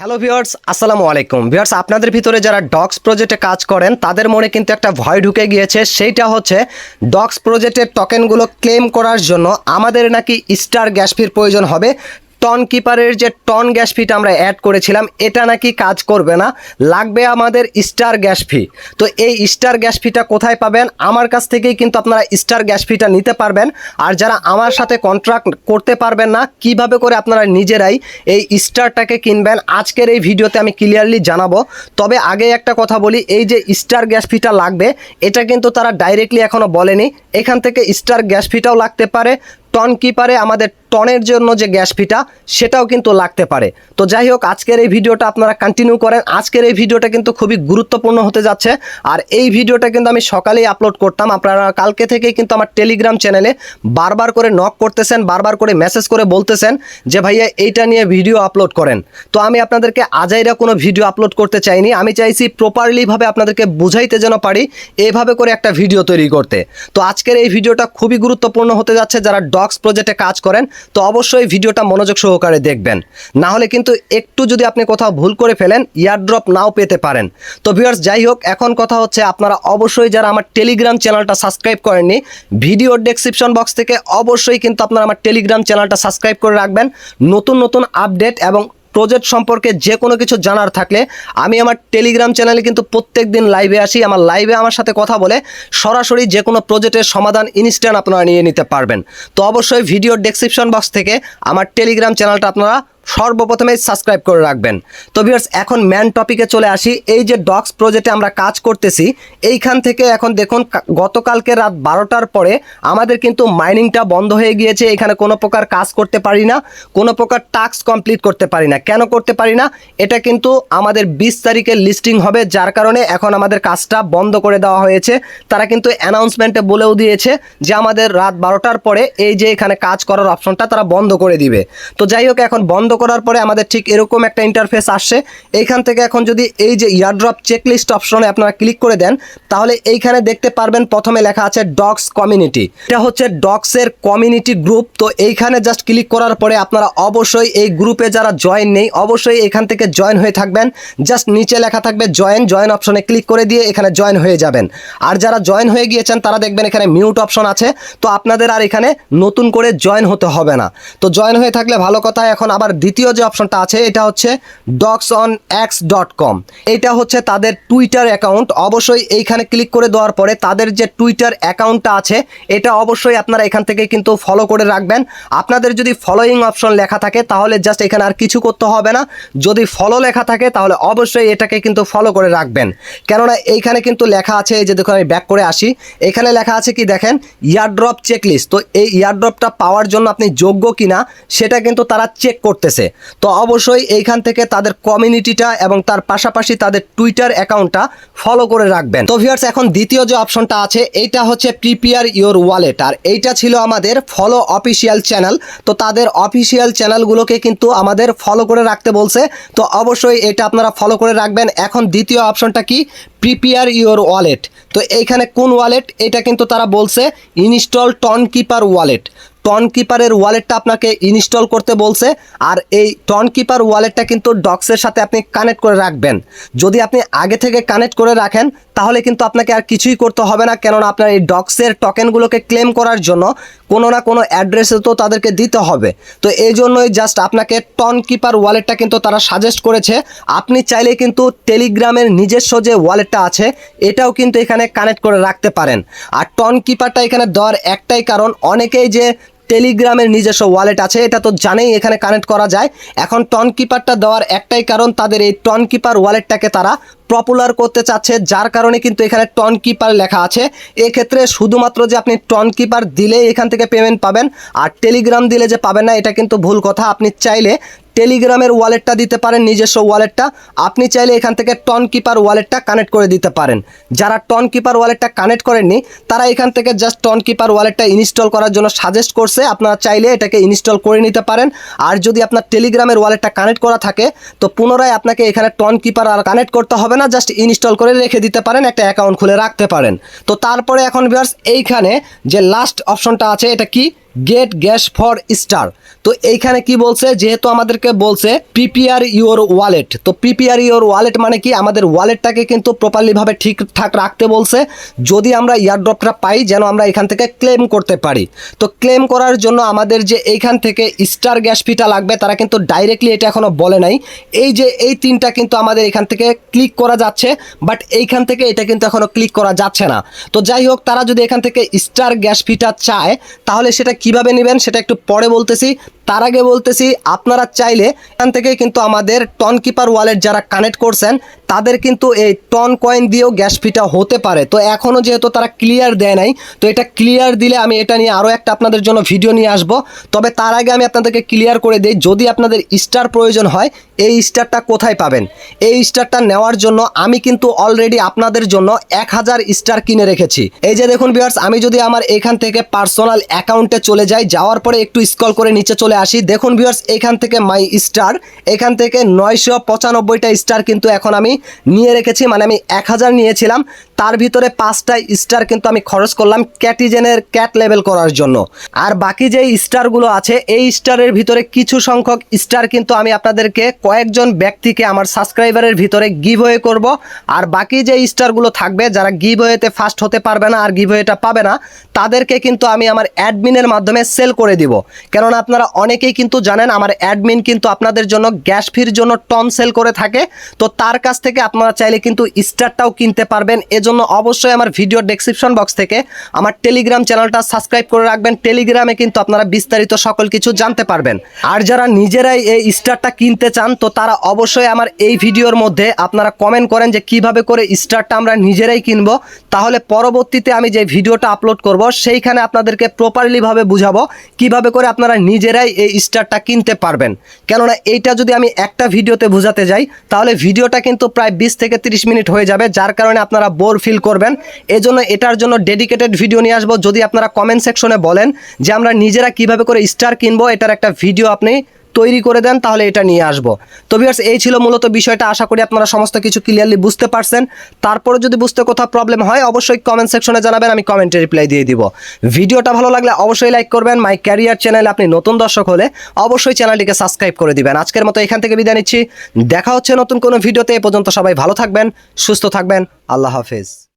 Hello viewers আসসালামু আলাইকুম viewers আপনাদের ভিতরে যারা ডক্স প্রজেক্টে কাজ করেন, তাদের মনে কিন্তু একটা ভয় ঢুকে গিয়েছে। সেইটা হচ্ছে ডক্স প্রজেক্টের টোকেনগুলো ক্লেম করার জন্য আমাদের নাকি স্টার গ্যাস ফির প্রয়োজন হবে। টন কিপারের যে টন গ্যাস ফিটা আমরা অ্যাড করেছিলাম, এটা নাকি কাজ করবে না, লাগবে আমাদের স্টার গ্যাস ফি তো এই স্টার গ্যাস ফিটা কোথায় পাবেন? আমার কাছ থেকেই কিন্তু আপনারা স্টার গ্যাস ফিটা নিতে পারবেন। আর যারা আমার সাথে কন্ট্রাক্ট করতে পারবেন না, কীভাবে করে আপনারা নিজেরাই এই স্টারটাকে কিনবেন, আজকের এই ভিডিওতে আমি ক্লিয়ারলি জানাব। তবে আগে একটা কথা বলি, এই যে স্টার গ্যাস ফিটা লাগবে, এটা কিন্তু তারা ডাইরেক্টলি এখনও বলেনি। এখান থেকে স্টার গ্যাস ফিটাও লাগতে পারে। টন কিপারে আমাদের টনের জন্য যে গ্যাস ফিটা, সেটাও কিন্তু লাগতে পারে। তো যাই হোক, আজকের এই ভিডিওটা আপনারা কন্টিনিউ করেন। আজকের এই ভিডিওটা কিন্তু খুবই গুরুত্বপূর্ণ হতে যাচ্ছে। আর এই ভিডিওটা কিন্তু আমি সকালেই আপলোড করতাম। আপনারা কালকে থেকেই কিন্তু আমার টেলিগ্রাম চ্যানেলে বারবার করে নক করতেছেন, বারবার করে মেসেজ করে বলতেছেন যে, ভাইয়া, এইটা নিয়ে ভিডিও আপলোড করেন। তো আমি আপনাদেরকে আজাইরা কোনো ভিডিও আপলোড করতে চাইনি। আমি চাইছি প্রপারলিভাবে আপনাদেরকে বুঝাইতে যেন পারি, এভাবে করে একটা ভিডিও তৈরি করতে। তো আজকের এই ভিডিওটা খুবই গুরুত্বপূর্ণ হতে যাচ্ছে। যারা ডক্স প্রজেক্টে কাজ করেন, তো অবশ্যই ভিডিওটা মনোযোগ সহকারে দেখবেন। না হলে কিন্তু একটু যদি আপনি কোথাও ভুল করে ফেলেন ইয়ারড্রপ নাও পেতে পারেন। তো ভিউয়ার্স যাই হোক, এখন কথা হচ্ছে আপনারা অবশ্যই যারা আমার টেলিগ্রাম চ্যানেলটা সাবস্ক্রাইব করেননি ভিডিও ডেসক্রিপশন বক্স থেকে অবশ্যই কিন্তু আপনারা আমার টেলিগ্রাম চ্যানেলটা সাবস্ক্রাইব করে রাখবেন। নতুন নতুন আপডেট এবং প্রজেক্ট সম্পর্কে যে কোনো কিছু জানার থাকলে আমি আমার টেলিগ্রাম চ্যানেলে কিন্তু প্রত্যেক দিন লাইভে আসি, আমার লাইভে আমার সাথে কথা বলে সরাসরি যে কোনো প্রজেক্টের সমাধান ইনস্ট্যান্ট আপনারা নিয়ে নিতে পারবেন। তো অবশ্যই ভিডিও ডেসক্রিপশন বক্স থেকে আমার টেলিগ্রাম চ্যানেলটা আপনারা সর্বপ্রথমে সাবস্ক্রাইব করে রাখবেন। তো ভিউয়ার্স এখন ম্যান টপিকে চলে আসি। এই যে ডক্স প্রজেক্টে আমরা কাজ করতেছি, এইখান থেকে এখন দেখুন গতকালকে রাত বারোটার পরে আমাদের কিন্তু মাইনিংটা বন্ধ হয়ে গিয়েছে। এখানে কোনো প্রকার কাজ করতে পারি না, কোনো প্রকার টাস্ক কমপ্লিট করতে পারি না। কেন করতে পারি না? এটা কিন্তু আমাদের বিশ তারিখে লিস্টিং হবে, যার কারণে এখন আমাদের কাজটা বন্ধ করে দেওয়া হয়েছে। তারা কিন্তু অ্যানাউন্সমেন্টে বলেও দিয়েছে যে আমাদের রাত বারোটার পরে এই যে এখানে কাজ করার অপশনটা তারা বন্ধ করে দিবে। তো যাই হোক, এখন বন্ধ করার পরে আমাদের ঠিক এরকম একটা ইন্টারফেস আসছে এইখান থেকে এখন যদি এই যে ইয়ারড্রপ চেকলিস্ট অপশনে আপনারা ক্লিক করে দেন, তাহলে এইখানে দেখতে পারবেন প্রথমে লেখা আছে ডগস কমিউনিটি এটা হচ্ছে ডগসের কমিউনিটি গ্রুপ তো এইখানে জাস্ট ক্লিক করার পরে আপনারা অবশ্যই এই গ্রুপে যারা জয়েন নেই, অবশ্যই এখান থেকে জয়েন হয়ে থাকবেন। জাস্ট নিচে লেখা থাকবে জয়েন জয়েন অপশনে ক্লিক করে দিয়ে এখানে জয়েন হয়ে যাবেন। আর যারা জয়েন হয়ে গিয়েছেন, তারা দেখবেন এখানে মিউট অপশন আছে। তো আপনাদের আর এখানে নতুন করে জয়েন হতে হবে না। তো জয়েন হয়ে থাকলে ভালো কথা, এখন আবার দ্বিতীয় যে অপশনটা আছে, এটা হচ্ছে docs on X dot com এটা হচ্ছে তাদের টুইটার অ্যাকাউন্ট অবশ্যই এইখানে ক্লিক করে দেওয়ার পরে তাদের যে টুইটার অ্যাকাউন্টটা আছে, এটা অবশ্যই আপনারা এখান থেকে কিন্তু ফলো করে রাখবেন। আপনাদের যদি ফলোয়িং অপশন লেখা থাকে, তাহলে জাস্ট এখানে আর কিছু করতে হবে না। যদি ফলো লেখা থাকে, তাহলে অবশ্যই এটাকে কিন্তু ফলো করে রাখবেন। কেননা এইখানে কিন্তু লেখা আছে, এই যে দেখুন, আমি ব্যাক করে আসি। এখানে লেখা আছে কি দেখেন ইয়ারড্রপ চেকলিস্ট তো এই ইয়ারড্রপটা পাওয়ার জন্য আপনি যোগ্য কিনা, সেটা কিন্তু তারা চেক করতেছে তো অবশ্যই এইখান থেকে তাদের কমিউনিটিটা এবং তার পাশাপাশি তাদের টুইটার অ্যাকাউন্টটা ফলো করে রাখবেন। তো ভিউয়ার্স এখন দ্বিতীয় যে অপশনটা আছে, এইটা হচ্ছে প্রিপেয়ার ইওর ওয়ালেট আর এইটা ছিল আমাদের ফলো অফিসিয়াল চ্যানেল তো তাদের অফিসিয়াল চ্যানেলগুলোকে কিন্তু আমাদের ফলো করে রাখতে বলছে। তো অবশ্যই এটা আপনারা ফলো করে রাখবেন। এখন দ্বিতীয় অপশনটা কি? প্রিপেয়ার ইওর ওয়ালেট তো এইখানে কোন ওয়ালেট এটা কিন্তু তারা বলছে install Tonkeeper wallet ton কিপারের ওয়ালেটটা আপনাকে ইনস্টল করতে বলছে। আর এই টন কিপার ওয়ালেটটা কিন্তু ডক্সের সাথে আপনি কানেক্ট করে রাখবেন। যদি আপনি আগে থেকে কানেক্ট করে রাখেন, তাহলে কিন্তু আপনাকে আর কিছুই করতে হবে না। কেননা আপনার এই ডক্সের টোকেনগুলোকে ক্লেম করার জন্য কোনো না কোনো অ্যাড্রেসে তো তাদেরকে দিতে হবে। তো এই জন্যই জাস্ট আপনাকে টন কিপার ওয়ালেটটা কিন্তু তারা সাজেস্ট করেছে। আপনি চাইলে কিন্তু টেলিগ্রামের নিজস্ব যে ওয়ালেটটা আছে, এটাও কিন্তু এখানে কানেক্ট করে রাখতে পারেন। আর টন কিপারটা এখানে দেওয়ার একটাই কারণ, অনেকেই যে টেলিগ্রামের নিজস্ব ওয়ালেট আছে, এটা তো জানেই, এখানে কানেক্ট করা যায়। এখন টন কিপারটা দেওয়ার একটাই কারণ তাদের এই টন কিপার ওয়ালেটটাকে তারা পপুলার করতে চাচ্ছে, যার কারণে কিন্তু এখানে টন কিপার লেখা আছে। এক্ষেত্রে শুধুমাত্র যে আপনি টন কিপার দিলেই এখান থেকে পেমেন্ট পাবেন, আর টেলিগ্রাম দিলে যে পাবেন না, এটা কিন্তু ভুল কথা। আপনি চাইলে টেলিগ্রামের ওয়ালেটটা দিতে পারেন, নিজস্ব ওয়ালেটটা। আপনি চাইলে এখান থেকে টন কিপার ওয়ালেটটা কানেক্ট করে দিতে পারেন। যারা টন কিপার ওয়ালেটটা কানেক্ট করেননি, তারা এখান থেকে জাস্ট টন কিপার ওয়ালেটটা ইনস্টল করার জন্য সাজেস্ট করছে। আপনারা চাইলে এটাকে ইনস্টল করে নিতে পারেন। আর যদি আপনার টেলিগ্রামের ওয়ালেটটা কানেক্ট করা থাকে, তো পুনরায় আপনাকে এখানে টন কিপার আর কানেক্ট করতে হবে না, জাস্ট ইনস্টল করে রেখে দিতে পারেন, একটা অ্যাকাউন্ট খুলে রাখতে পারেন। তো তারপরে এখন ভিউয়ার্স, এইখানে যে লাস্ট অপশনটা আছে, এটা কি? গেট গ্যাস ফর স্টার তো এইখানে কি বলছে? যেহেতু আমাদেরকে বলছে প্রিপেয়ার ইউর ওয়ালেট তো প্রিপেয়ার ইউর ওয়ালেট মানে কি? আমাদের ওয়ালেটটাকে কিন্তু প্রপারলিভাবে ঠিকঠাক রাখতে বলছে। যদি আমরা ইয়ারড্রপটা পাই, যেন আমরা এখান থেকে ক্লেম করতে পারি। তো ক্লেম করার জন্য আমাদের যে এইখান থেকে স্টার গ্যাস ফিটা লাগবে, তারা কিন্তু ডাইরেক্টলি এটা এখনও বলে নাই। এই যে এই তিনটা কিন্তু আমাদের এখান থেকে ক্লিক করা যাচ্ছে বাট এইখান থেকে এটা কিন্তু এখনও ক্লিক করা যাচ্ছে না। তো যাই হোক, তারা যদি এখান থেকে স্টার গ্যাস ফিটা চায়, তাহলে সেটা কীভাবে নেবেন সেটা একটু পরে বলতেছি। তার আগে বলতেছি, আপনারা চাইলে এখান থেকে কিন্তু আমাদের টন কিপার ওয়ালেট যারা কানেক্ট করছেন, তাদের কিন্তু এই টন কয়েন দিয়েও গ্যাস ফিটা হতে পারে। তো এখনও যেহেতু তারা ক্লিয়ার দেয় নাই, তো এটা ক্লিয়ার দিলে আমি এটা নিয়ে আরও একটা আপনাদের জন্য ভিডিও নিয়ে আসব। তবে তার আগে আমি আপনাদেরকে ক্লিয়ার করে দিই, যদি আপনাদের স্টার প্রয়োজন হয়, এই স্টারটা কোথায় পাবেন? এই স্টারটা নেওয়ার জন্য আমি কিন্তু অলরেডি আপনাদের জন্য এক হাজার স্টার কিনে রেখেছি। এই যে দেখুন বিয়ার্স আমি যদি আমার এখান থেকে পার্সোনাল অ্যাকাউন্টে চলে যাই, যাওয়ার পরে একটু স্কল করে নিচে চলে আসি। দেখুন ভিউয়ার্স এখান থেকে মাই স্টার এখান থেকে নয়শো পঁচানব্বইটা স্টার কিন্তু এখন আমি নিয়ে রেখেছি মানে আমি এক হাজার নিয়েছিলাম। তার ভিতরে পাঁচটা স্টার কিন্তু আমি খরচ করলাম ক্যাটিজেনের ক্যাট লেভেল করার জন্য। আর বাকি যে স্টারগুলো আছে, এই স্টারের ভিতরে কিছু সংখ্যক স্টার কিন্তু আমি আপনাদেরকে কয়েকজন ব্যক্তিকে আমার সাবস্ক্রাইবারের ভিতরে গিভ হয়ে করব। আর বাকি যে স্টারগুলো থাকবে, যারা গিভ ওয়েতে ফার্স্ট হতে পারবে না আর গিভ হয়েটা পাবে না, তাদেরকে কিন্তু আমি আমার অ্যাডমিনের মাধ্যমে সেল করে দিব। কেননা আপনারা অনেকেই কিন্তু জানেন আমার অ্যাডমিন কিন্তু আপনাদের জন্য গ্যাস ফির জন্য টন সেল করে থাকে। তো তার কাছ থেকে আপনারা চাইলে কিন্তু স্টারটাও কিনতে পারবেন। এজন্য অবশ্যই আমার ভিডিও ডেসক্রিপশন বক্স থেকে আমার টেলিগ্রাম চ্যানেলটা সাবস্ক্রাইব করে রাখবেন। টেলিগ্রামে কিন্তু আপনারা বিস্তারিত সকল কিছু জানতে পারবেন। আর যারা নিজেরাই এই স্টারটা কিনতে চান, তো তারা অবশ্যই আমার এই ভিডিওর মধ্যে আপনারা কমেন্ট করেন যে কীভাবে করে স্টারটা আমরা নিজেরাই কিনবো। তাহলে পরবর্তীতে আমি যে ভিডিওটা আপলোড করব, সেইখানে আপনাদেরকে প্রপারলিভাবে বুঝাবো কীভাবে করে আপনারা নিজেরাই এই স্টারটা কিনতে পারবেন। কেননা এইটা যদি আমি একটা ভিডিওতে বোঝাতে যাই, তাহলে ভিডিওটা কিন্তু প্রায় বিশ থেকে তিরিশ মিনিট হয়ে যাবে, যার কারণে আপনারা বোর ফিল করবেন। এজন্য এটার জন্য ডেডিকেটেড ভিডিও নিয়ে আসব। যদি আপনারা কমেন্ট সেকশনে বলেন যে আমরা নিজেরা কীভাবে করে স্টার কিনবো, এটার একটা ভিডিও আপনি তৈরি করে দেন, তাহলে এটা নিয়ে আসব। তো ভিউয়ার্স এই ছিল মূলত বিষয়টা। আশা করি আপনারা সমস্ত কিছু ক্লিয়ারলি বুঝতে পারছেন। তারপরে যদি বুঝতে কোথাও প্রবলেম হয়, অবশ্যই কমেন্ট সেকশনে জানাবেন, আমি কমেন্টে রিপ্লাই দিয়ে দিব। ভিডিওটা ভালো লাগলে অবশ্যই লাইক করবেন। মাই ক্যারিয়ার চ্যানেল আপনি নতুন দর্শক হলে অবশ্যই চ্যানেলটিকে সাবস্ক্রাইব করে দিবেন। আজকের মতো এখান থেকে বিদায় নিচ্ছি। দেখা হচ্ছে নতুন কোনো ভিডিওতে। এ পর্যন্ত সবাই ভালো থাকবেন, সুস্থ থাকবেন। আল্লাহ হাফেজ।